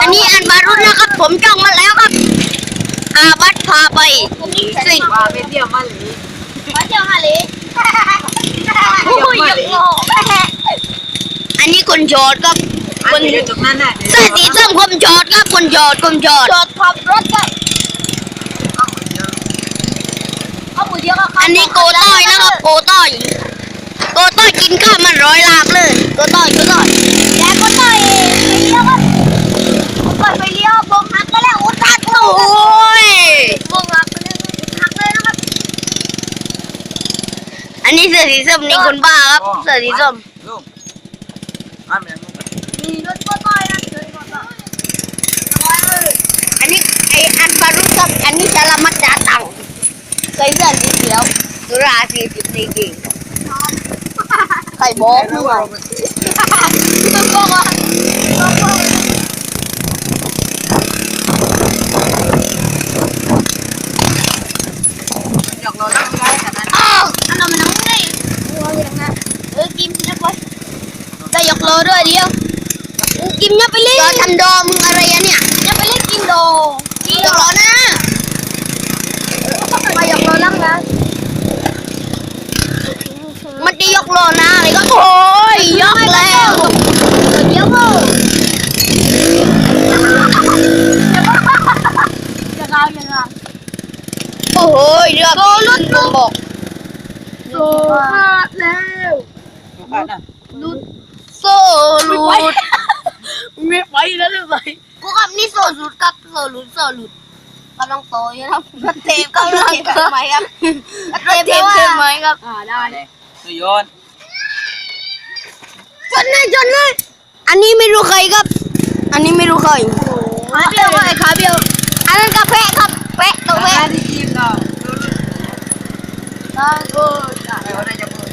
อันนี้อันบารุษนะครับ ผมจ้องมาแล้วครับ อาบัตพาไปสิงว่าไปเที่ยวมาหลีมาเที่ยวฮาลีโอ้ยยังงงอันนี้คนจอดครับอันอยู่ตรงนั้นน่ะเสื้อสีส้มคนจอดครับคนจอดคนจอดจอดขับรถครับอันนี้โกต้อยนะครับโกต้อยโกต้อยกินข้าวมันร้อยลาบเลย โกต้อยโกต้อยแต่โกต้อยไปเลี้ยวครับโกต้อยไปเลี้ยวบงหักก็แล้วอุตส่าห์โอ้ยบงหักไปแล้วหักเลยนะครับ อันนี้เสื้อสีส้มนี่คนบ้าครับ เสื้อสีส้มลูกอันแบบนี้มีรถโกต้อยนะเสื้อโกต้อยอันนี้ไออันปารุษครับอันนี้สารมัดจาตังใส่เสื้อสีเขียวสุราสีสิบสี่กิ่งใครบอกมึงอะมึงบอกว่าหยอกเรานั่งได้ขนาดนั้น อ้าวอันนั้นมันน้องนี่เออกินนะบอย ได้ยกโลด้วยเดียวกินเนี่ยไปเล่นจอทำดอมึงอะไรอะเนี่ยเนี่ยไปเล่นกินโดกินโดนะมายกโลนั่งนะมันจะยกโลนะอะไรก็โอ้ยยกแล้วเดี๋ยวมึงจะเอายังไงโอ้ยเรือโลลุดบอกโซฮาดแล้วอันน่ะ โซ่หลุดไม่ไปแล้วเลยไปกูกับนี่โซ่หลุดกับโซ่หลุดโซ่หลุดกำลังโตอยู่ครับเทปกำลังเทปไหมครับเทปเทปไหมครับอ่าได้เลยสุยนจนเลยจนเลยอันนี้ไม่รู้ใครครับ อันนี้ไม่รู้ใครขาเบี้ยวไอ้ขาเบี้ยวอันนั้นกาแฟครับแปะตัวแปะที่ทีมเนาะตาโกตาไปวันไหนจะพู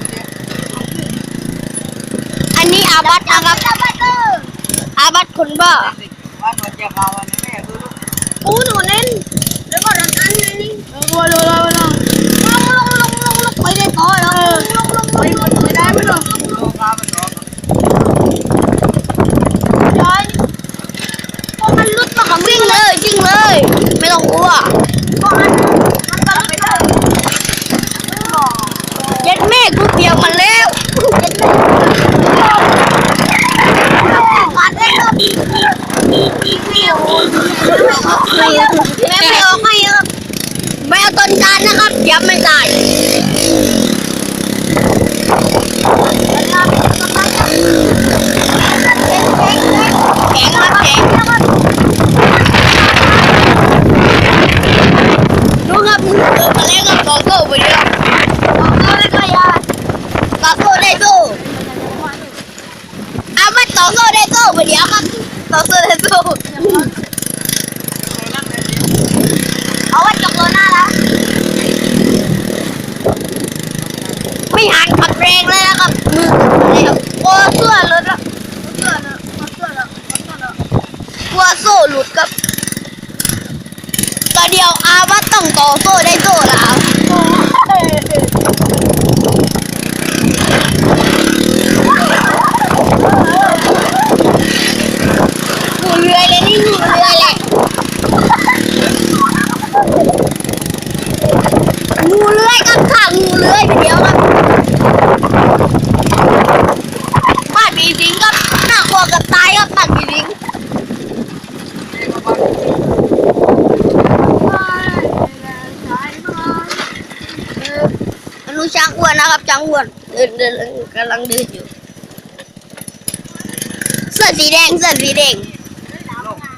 อาบัตอาบัตอาบัตคุณบ่าวันวันจะมาวันนี้แม่ดูลูก อู้หนูเน้นแล้วก็รันอันนี้ เออโวยโวยโวยโวย ลงลงลงลงลงไปได้ต่อแล้วลงลงลง ไปไม่ได้ไม่ได้ ลูกค้ามันรอ ย้อยพอมันลุดมากับวิ่งเลยวิ่งเลย ไม่ต้องกลัวพอมันมันก็ลุดเลยเย็ดแม่กูเกี่ยวมันแล้วเย็ดแม่กัดได้ครับ แม่ไม่ออกให้ครับแมวต้นจานนะครับยับไม่ตายแข็งครับแข็งดูครับเล้วกับต่อสู้ไปเดียวต่อสู้ได้ก็ยาต่อสู้ได้สู้เอามาต่อสู้ได้สู้ไปเดียวครับต่อสู้ได้สู้เอาไว้จบโลหน้าแล้วไม่หันขับแรงเลยนะครับมือเลยครับโอ้เสื้อเลยนะเสื้อเลยเสื้อเลยเสื้อเลยกลัวโซ่ หลุดครับก็เดียวอาว่าต้องต่อโซ่ได้โซ่แล้วงูเลื้อยเลยนี่งูเลื้อยแหละงูเลื้อยครับค่ะงูเลื้อยไปเดียวครับบ้านผีสิงครับน่ากลัวกับตายครับบ้านผีสิงอนุช้างอ้ วนนะครับจังอ้วนเดินเดินกำลังเดินอยู่ เสื้อสีแดงเสื้อสีแดง